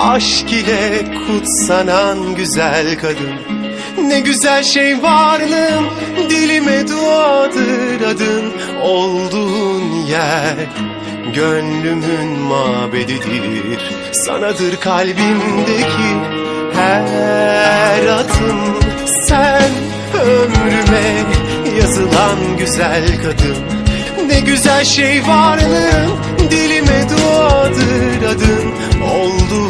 aşk ile kutsanan güzel kadın. Ne güzel şey varlığın dilime duadır adın. Olduğun yer gönlümün mabedidir. Sanadır kalbimdeki her adım Sen ömrüme yazılan güzel kadın. Ne güzel şey varlığın dilime duadır adın. Olduğun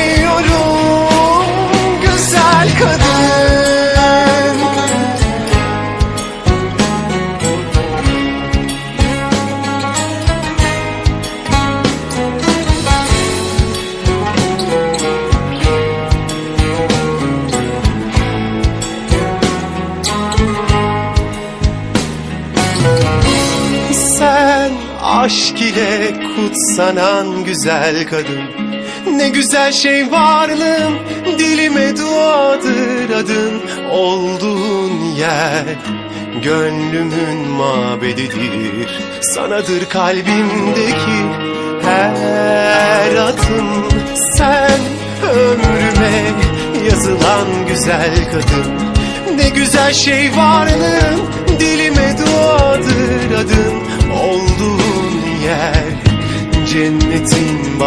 aşk ile kutsanan güzel kadın. Ne güzel şey varlığın dilime duadır adın. Olduğun yer gönlümün mabedidir. Sanadır kalbimdeki her adım Sen ömrüme yazılan güzel kadın. Ne güzel şey varlığın dilime duadır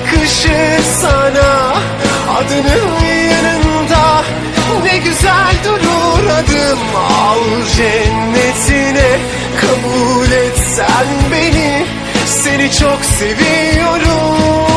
yakışır sana. Adının yanında ne güzel durur adım. Al cennetine kabul et sen beni. Seni çok seviyorum